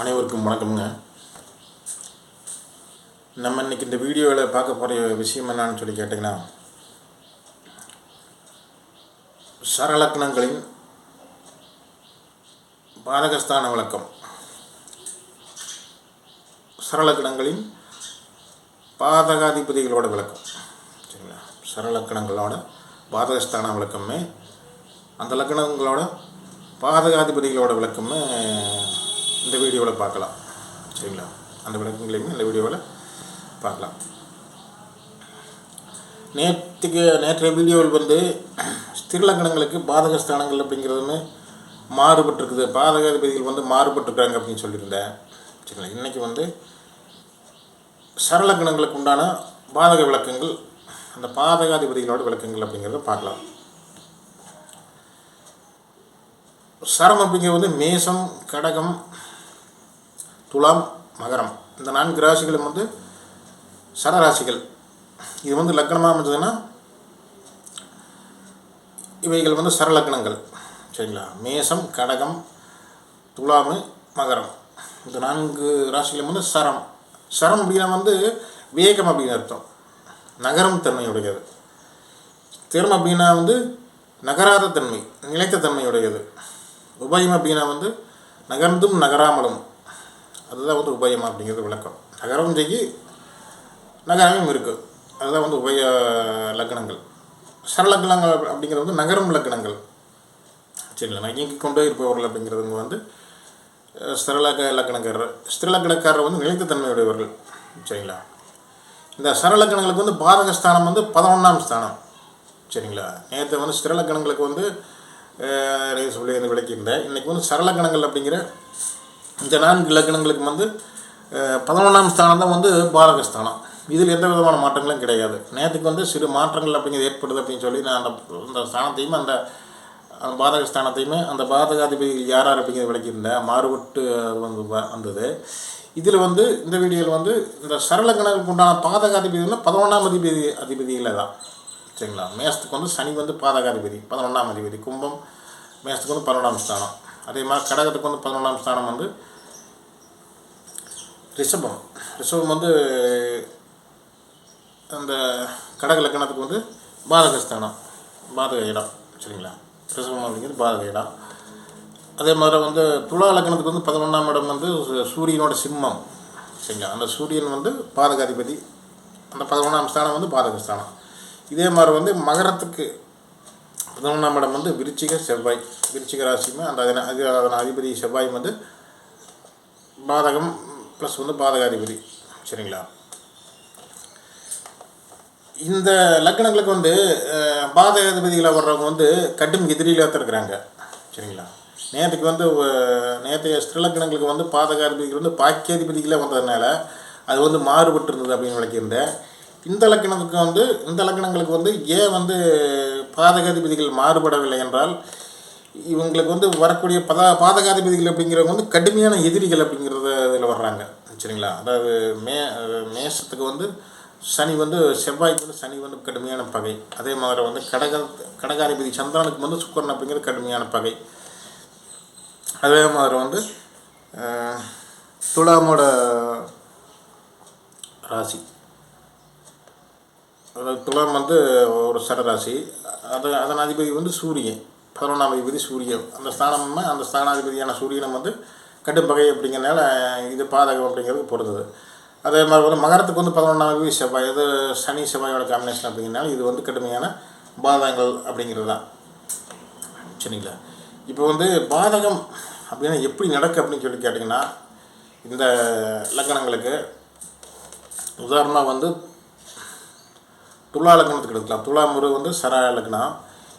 அனைவருக்கும் வணக்கம்ங்க. நம்ம இன்றைக்கி இந்த வீடியோவில் பார்க்க போகிற விஷயம் என்னான்னு சொல்லி கேட்டிங்கன்னா சரலக்னங்களின் பாதகஸ்தான விளக்கம். சரலக்கணங்களின் பாதகாதிபதிகளோட விளக்கம். சரிங்களா? சரலக்கணங்களோட பாதகஸ்தான விளக்கமே அந்த லக்கணங்களோட பாதகாதிபதிகளோட விளக்கமே இந்த வீடியோவில் பார்க்கலாம். சரிங்களா? அந்த விளக்கங்களையுமே இந்த வீடியோவில் பார்க்கலாம். நேற்றுக்கு நேற்றைய வீடியோவில் வந்து திருலங்கணங்களுக்கு பாதக ஸ்தானங்கள் அப்படிங்கிறதுமே மாறுபட்டிருக்குது. பாதகாதிபதிகள் வந்து மாறுபட்டிருக்காங்க அப்படின்னு சொல்லியிருந்தேன். சரிங்களா? இன்றைக்கி வந்து சரலக்கணங்களுக்கு உண்டான பாதக விளக்கங்கள் அந்த பாதகாதிபதிகளோட விளக்கங்கள் அப்படிங்கிறத பார்க்கலாம். சரம் அப்படிங்கிறது வந்து மேசம் கடகம் துலாம் மகரம். இந்த நான்கு ராசிகளும் வந்து சடராசிகள். இது வந்து லக்கணமாக அமைஞ்சதுன்னா இவைகள் வந்து சரலக்கணங்கள் சரிங்களா? மேசம் கடகம் துலாமு மகரம். இந்த நான்கு ராசிகளும் வந்து சரம். சரம் அப்படின்னா வந்து வேகம் அப்படின்னு அர்த்தம். நகரும் தன்மையுடையது. திறம் அப்படின்னா வந்து நகராத தன்மை நிலைத்த தன்மையுடையது. உபயம் அப்படின்னா வந்து நகர்ந்தும் நகராமலும். அதுதான் வந்து உபயம் அப்படிங்கிறது விளக்கம். நகரம் செய்ய நகரமும் இருக்குது அதுதான் வந்து உபய லக்கணங்கள். சரலக்கணங்கள் அப்படிங்கிறது வந்து நகரம் லக்கணங்கள். சரிங்களா? நகைக்கு கொண்டே இருப்பவர்கள் அப்படிங்கிறவங்க வந்து அஹ், சரலக்க இலக்கணக்காரர் ஸ்திரலக்கணக்காரர் வந்து நிலைத்த தன்மையுடையவர்கள். சரிங்களா? இந்த சரலக்கணங்களுக்கு வந்து பாதகஸ்தானம் வந்து பதினொன்றாம் ஸ்தானம். சரிங்களா? நேற்று வந்து ஸ்திரலக்கணங்களுக்கு வந்து நிறைய சொல்லி வந்து விளக்கியிருந்தேன். இன்றைக்கி வந்து சரலக்கணங்கள் அப்படிங்கிற இந்த நான்கு இலக்கணங்களுக்கு வந்து பதினொன்றாம் ஸ்தானம் தான் வந்து பாதகஸ்தானம் இதில் எந்த விதமான மாற்றங்களும் கிடையாது. நேற்றுக்கு வந்து சிறு மாற்றங்கள் அப்படிங்கிறது ஏற்படுது அப்படின்னு சொல்லி நான் அந்த அந்த ஸ்தானத்தையும் அந்த அந்த பாதக ஸ்தானத்தையுமே அந்த பாதகாதிபதிகள் யார் யார் அப்படிங்கிறத விளக்கியிருந்தேன். மாறுபட்டு அது வந்து வ- வந்தது. இதில் வந்து இந்த வீடியோவில் வந்து இந்த சரளக்கணக்கு உண்டான பாதகாதிபதினா பதினொன்றாம் அதிபதி அதிபதியில் தான். சரிங்களா? மேசத்துக்கு வந்து சனி வந்து பாதகாதிபதி பதினொன்றாம் அதிபதி. கும்பம் மேசத்துக்கு வந்து பதினொன்றாம் ஸ்தானம். அதே மாதிரி கடகத்துக்கு வந்து பதினொன்றாம் ஸ்தானம் வந்து ரிஷபம். ரிஷபம் வந்து அந்த கடக லக்கணத்துக்கு வந்து பாதகஸ்தானம் பாதக இடம் சரிங்களா? ரிஷபம் அப்படிங்கிறது பாதக இடம். அதே மாதிரி வந்து துலா லக்கணத்துக்கு வந்து பதினொன்றாம் இடம் வந்து சு- சூரியனோட சிம்மம் சரிங்களா? அந்த சூரியன் வந்து பாதகாதிபதி. அந்த பதினொன்றாம் ஸ்தானம் வந்து பாதகஸ்தானம் இதே மாதிரி வந்து மகரத்துக்கு பதினொன்றாம் இடம் வந்து விருச்சிக செவ்வாய். விருச்சிக ராசியுமே அந்த அதன அது அதன் அதிபதி செவ்வாய் வந்து பாதகம் ப்ளஸ் வந்து பாதகாதிபதி. சரிங்களா? இந்த லக்கணங்களுக்கு வந்து அஹ், பாதகாதிபதிகளாக வர்றவங்க வந்து கடும் எதிரிகளாக தான் இருக்கிறாங்க. சரிங்களா? நேற்றுக்கு வந்து நேற்றைய ஸ்திரலக்கணங்களுக்கு வந்து பாதகாதிபதிகள் வந்து பாக்கியாதிபதிகளே வந்ததுனால அது வந்து மாறுபட்டு இருந்தது அப்படின்னு விளக்கியிருந்தேன். இந்த லக்கணத்துக்கு வந்து இந்த லக்கணங்களுக்கு வந்து ஏன் வந்து பாதகாதிபதிகள் மாறுபடவில்லை என்றால் இவங்களுக்கு வந்து வரக்கூடிய பதா பாதகாதிபதிகள் அப்படிங்கிறவங்க வந்து கடுமையான எதிரிகள் அப்படிங்கிறத இதில் வர்றாங்க. சரிங்களா? அதாவது மே மேசத்துக்கு மேஷத்துக்கு வந்து சனி வந்து செவ்வாய்க்கு வந்து சனி வந்து கடுமையான பகை. அதே மாதிரி வந்து கடக கடகாதிபதி சந்திரனுக்கு வந்து சுக்கரன் அப்படிங்கிறது கடுமையான பகை. அதே மாதிரி வந்து துலாமோட ராசி. அதாவது துலாம் வந்து ஒரு சடராசி. அது அதன் அதிபதி வந்து சூரியன். பதினொன்றாம் அதிபதி சூரியன். அந்த ஸ்தானம் அந்த ஸ்தானாதிபதியான சூரியனும் வந்து கட்டுப்பகை அப்படிங்கிறனால இது பாதகம் அப்படிங்கிறது பொறுத்தது அதே மாதிரி வந்து மகரத்துக்கு வந்து பதினொன்றாம் தேதி செவ்வாய். இது சனி செவ்வாயோட காம்பினேஷன் அப்படிங்கிறனால இது வந்து கடுமையான பாதகங்கள் அப்படிங்கிறது தான். சரிங்களா? இப்போ வந்து பாதகம் அப்படின்னா எப்படி நடக்கு அப்படின்னு சொல்லி கேட்டிங்கன்னா இந்த லக்கணங்களுக்கு உதாரணமாக வந்து துலா லக்னத்துக்கு எடுக்கலாம் துலா முறை வந்து சராய லக்னம்.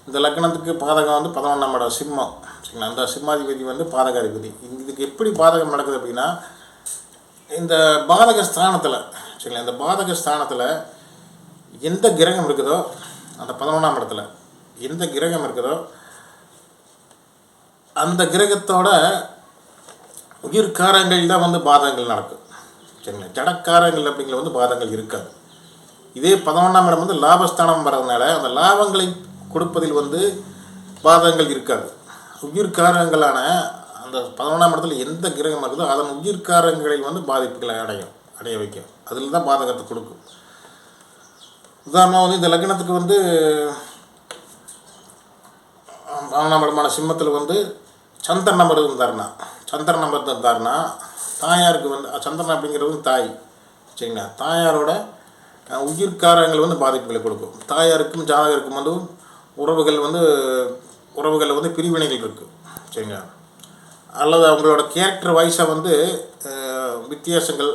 இந்த லக்னத்துக்கு பாதகம் வந்து பதினொன்றாம் இடம் சிம்மம். சரிங்களா? அந்த சிம்மாதிபதி வந்து பாதகாதிபதி. இதுக்கு எப்படி பாதகம் நடக்குது அப்படின்னா இந்த பாதக ஸ்தானத்தில் சரிங்களா? இந்த பாதக ஸ்தானத்தில் எந்த கிரகம் இருக்குதோ அந்த பதினொன்றாம் இடத்துல எந்த கிரகம் இருக்குதோ அந்த கிரகத்தோட உயிர்காரங்கள் தான் வந்து பாதகங்கள் நடக்கும். சரிங்களா? ஜடக்காரங்கள் அப்படிங்கிற வந்து பாதங்கள் இருக்காது. இதே பதினொன்றாம் இடம் வந்து லாபஸ்தானம் வர்றதுனால அந்த லாபங்களை கொடுப்பதில் வந்து பாதகங்கள் இருக்காது. உயிர்காரங்களான அந்த பதினொன்றாம் இடத்துல எந்த கிரகம் இருக்குதோ அதன் உயிர்காரங்களை வந்து பாதிப்புகளை அடையும் அடைய வைக்கும். அதில் தான் பாதகத்தை கொடுக்கும். உதாரணமாக வந்து இந்த லக்னத்துக்கு வந்து பதினொன்றாம் இடமான சிம்மத்தில் வந்து சந்திரன் நம்பர் இருந்தாருன்னா சந்திரன் நம்பர் இருந்தாருன்னா தாயாருக்கு வந்து சந்திரன் அப்படிங்கிறது தாய் சரிங்களா? தாயாரோட உயிர்காரங்கள் வந்து பாதிப்புகளை கொடுக்கும். தாயாருக்கும் ஜாதகருக்கும் வந்து உறவுகள் வந்து உறவுகளில் வந்து பிரிவினைகள் இருக்குது சரிங்களா? அல்லது அவங்களோட கேரக்டர் வைஸாக வந்து வித்தியாசங்கள்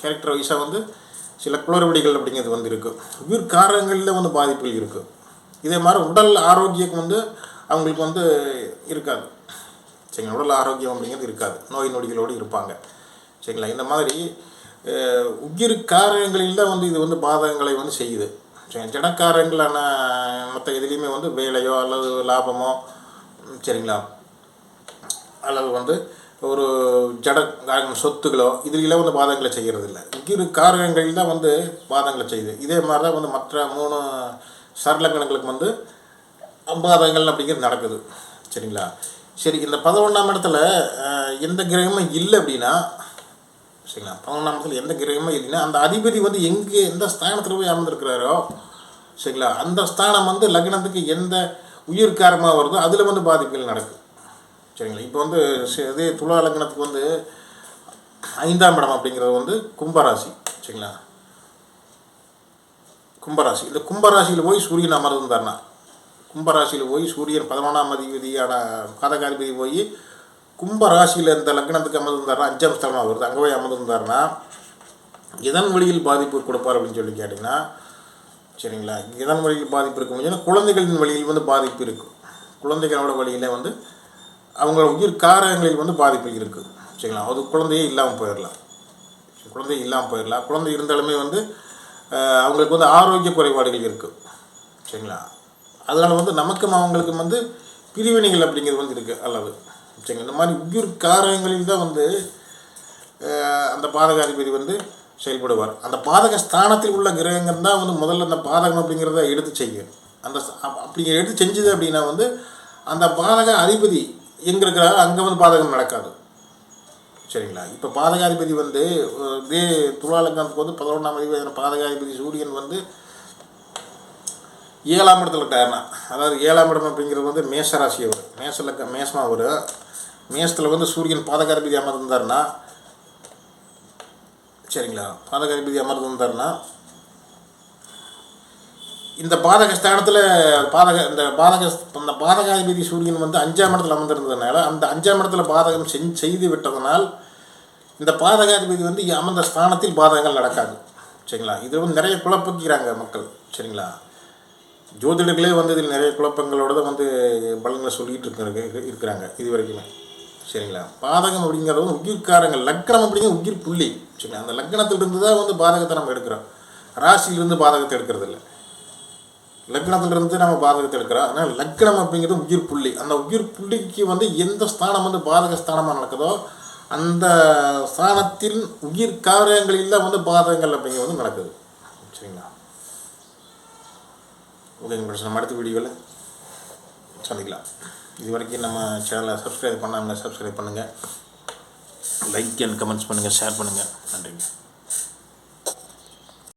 கேரக்டர் வைஸாக வந்து சில குளறுபடிகள் அப்படிங்கிறது வந்து இருக்குது உயிர்காரங்களில் வந்து பாதிப்புகள் இருக்குது இதே மாதிரி உடல் ஆரோக்கியம் வந்து அவங்களுக்கு வந்து இருக்காது. சரிங்களா? உடல் ஆரோக்கியம் அப்படிங்கிறது இருக்காது. நோய் நொடிகளோடு இருப்பாங்க. சரிங்களா? இந்த மாதிரி உயிர் காரங்களில் தான் வந்து இது வந்து பாதகங்களை வந்து செய்யுது. சரி ஜடக்காரங்களான மற்ற இதுலேயுமே வந்து வேலையோ அல்லது லாபமோ சரிங்களா? அல்லது வந்து ஒரு ஜட காரகம் சொத்துகளோ இதுலாம் வந்து பாதங்களை செய்கிறது இல்லை உயிர் காரகங்கள் தான் வந்து பாதங்களை செய்யுது. இதே மாதிரி தான் வந்து மற்ற மூணு சரலங்கணங்களுக்கு வந்து அம்பாதகங்கள் அப்படிங்கிறது நடக்குது. சரிங்களா? சரி இந்த பதினொன்றாம் இடத்துல எந்த கிரகமும் இல்லை அப்படின்னா சரிங்களா பதினொன்றாம் எந்த கிரகமும் இல்லைன்னா அந்த அதிபதி வந்து எங்கே எந்த ஸ்தானத்தில் போய் அமர்ந்திருக்கிறாரோ சரிங்களா? அந்த ஸ்தானம் வந்து லக்னத்துக்கு எந்த உயிர்காரமாக வருதோ அதில் வந்து பாதிப்புகள் நடக்குது சரிங்களா? இப்போ வந்து இதே துலா லக்னத்துக்கு வந்து ஐந்தாம் இடம் அப்படிங்கிறது வந்து கும்பராசி சரிங்களா? கும்பராசி. இந்த கும்பராசியில் போய் சூரியன் அமர்ந்திருந்தார்னா கும்பராசியில் போய் சூரியன் பதினொன்றாம் அதிபதியான பாதகாதிபதி போய் கும்ப ராசியில் இருந்த லக்னத்துக்கு அமர்ந்திருந்தாருன்னா அஞ்சாம் ஸ்தலமாக வருது. அங்கே போய் அமர்ந்திருந்தாருன்னா இதன் வழியில் பாதிப்பு கொடுப்பார் அப்படின்னு சொல்லி கேட்டிங்கன்னா சரிங்களா? இதன் வழியில் பாதிப்பு இருக்கும் சொன்னா குழந்தைகளின் வழியில் வந்து பாதிப்பு இருக்கும் குழந்தைகளோட வழியில் வந்து அவங்களோட உயிர் காரங்களில் வந்து பாதிப்பு இருக்குது சரிங்களா? அது குழந்தையே இல்லாமல் போயிடலாம். குழந்தை இல்லாமல் போயிடலாம். குழந்தை இருந்தாலுமே வந்து அவங்களுக்கு வந்து ஆரோக்கிய குறைபாடுகள் இருக்குது சரிங்களா? அதனால் வந்து நமக்கும் அவங்களுக்கும் வந்து பிரிவினைகள் அப்படிங்கிறது வந்து இருக்குது அல்லது சரிங்களா இந்த மாதிரி உயிர் காரங்களில் தான் வந்து அந்த பாதகாதிபதி வந்து செயல்படுவார். அந்த பாதக ஸ்தானத்தில் உள்ள கிரகங்கள் தான் வந்து முதல்ல அந்த பாதகம் அப்படிங்கிறத எடுத்து செய்யும். அந்த அப்படி எடுத்து செஞ்சது அப்படின்னா வந்து அந்த பாதக அதிபதி எங்கே இருக்கிறாரோ அங்கே வந்து பாதகம் நடக்காது. சரிங்களா? இப்போ பாதகாதிபதி வந்து இதே துலாலங்கத்துக்கு வந்து பதினொன்றாம் அதிபதி பாதகாதிபதி சூரியன் வந்து ஏழாம் இடத்துல டயர்னா அதாவது ஏழாம் இடம் அப்படிங்கிறது வந்து மேஷராசி அவர் மேசல மேசமாக அவர் மேசத்தில் வந்து சூரியன் பாதகாதிபதி அமர்ந்திருந்தார்னா சரிங்களா? பாதகாதிபதி அமர்ந்திருந்தார்னா இந்த பாதக ஸ்தானத்தில் பாதக இந்த பாதக அந்த பாதகாதிபதி சூரியன் வந்து அஞ்சாம் இடத்துல அமர்ந்திருந்ததுனால அந்த அஞ்சாம் இடத்துல பாதகம் செஞ்சு செய்து விட்டதனால் இந்த பாதகாதிபதி வந்து அமர்ந்த ஸ்தானத்தில் பாதகங்கள் நடக்காது. சரிங்களா? இது வந்து நிறைய குழப்பிக்கிறாங்க மக்கள். சரிங்களா? ஜோதிடர்களே வந்து இதில் நிறைய குழப்பங்களோட தான் வந்து பலன்களை சொல்லிகிட்டு இருக்க இருக்கிறாங்க இது வரைக்குமே. சரிங்களா? பாதகம் அப்படிங்கிறது வந்து உயிர்காரங்கள் லக்னம் அப்படிங்கிறது உயிர் புள்ளி. சரிங்களா? அந்த லக்னத்திலிருந்து தான் வந்து பாதகத்தை நம்ம எடுக்கிறோம். ராசியிலிருந்து பாதகத்தை எடுக்கிறது இல்லை லக்னத்திலிருந்து நம்ம பாதகத்தை எடுக்கிறோம். அதனால் லக்னம் அப்படிங்கிறது உயிர் புள்ளி. அந்த உயிர் புள்ளிக்கு வந்து எந்த ஸ்தானம் வந்து பாதக ஸ்தானமாக நடக்குதோ அந்த ஸ்தானத்தின் உயிர் காரியங்களில் தான் வந்து பாதகங்கள் அப்படிங்கிறது வந்து நடக்குது. சரிங்களா? ஓகேங்க பிரச்சனை நம்ம அடுத்த வீடியோவில் சந்திக்கலாம். இது வரைக்கும் நம்ம சேனலை சப்ஸ்கிரைப் பண்ணாமல் சப்ஸ்கிரைப் பண்ணுங்கள் லைக் அண்ட் கமெண்ட்ஸ் பண்ணுங்கள் ஷேர் பண்ணுங்கள் நன்றிங்க.